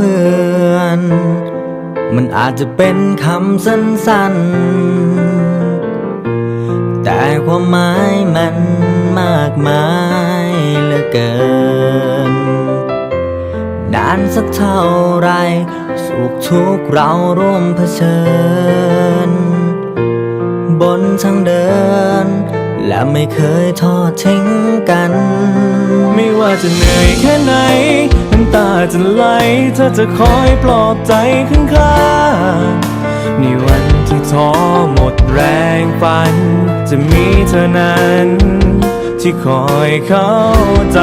เพื่อน มันอาจจะเป็นคำสั้นๆ แต่ความหมายมันมากมายเหลือเกิน นานสักเท่าไรสุขทุกเราร่วมเผชิญ บนทางเดิน และไม่เคยทอดทิ้งกัน ไม่ว่าจะเหนื่อยแค่ไหนน้ำตาจะไหลเธอจะคอยปลอบใจข้างข้างๆในวันที่ท้อหมดแรงฝัน จะมีเธอนั้น ที่คอยเข้าใจ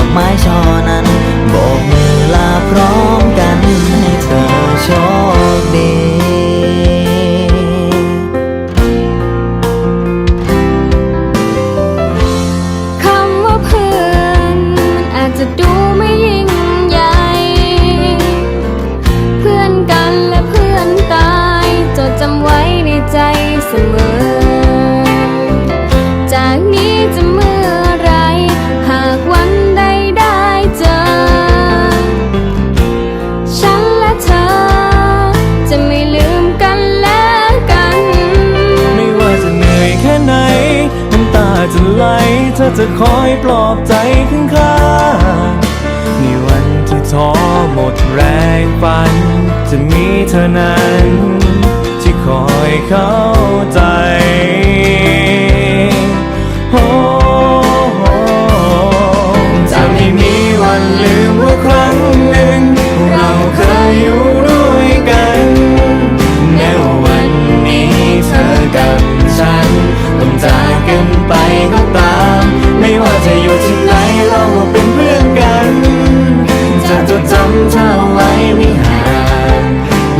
อกไม้ช่อ จะคอยปลอบใจข้างข้างๆในวันที่ท้อหมดแรงฝัน จะมีเธอนั้นำเธอไว้ไม่ห่าง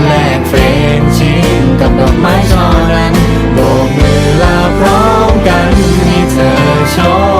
แลกเฟรนชินกับดอกไม้ช่อนั้นโบกมือลาพร้อมกันให้เธอโชค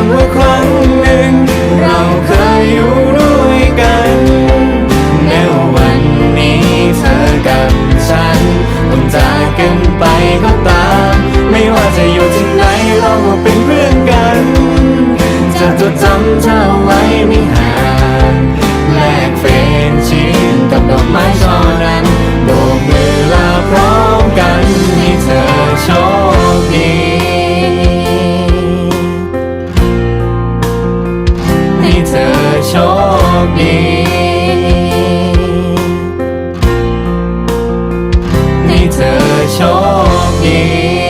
ม เธอไว้ไม่ห่างแลกเฟนชิ้นกับดอกไม้ช่อนั้นโบกมือลาพร้อมกันให้เธอโชคดีให้เธอโชคดีให้เธอโชคดี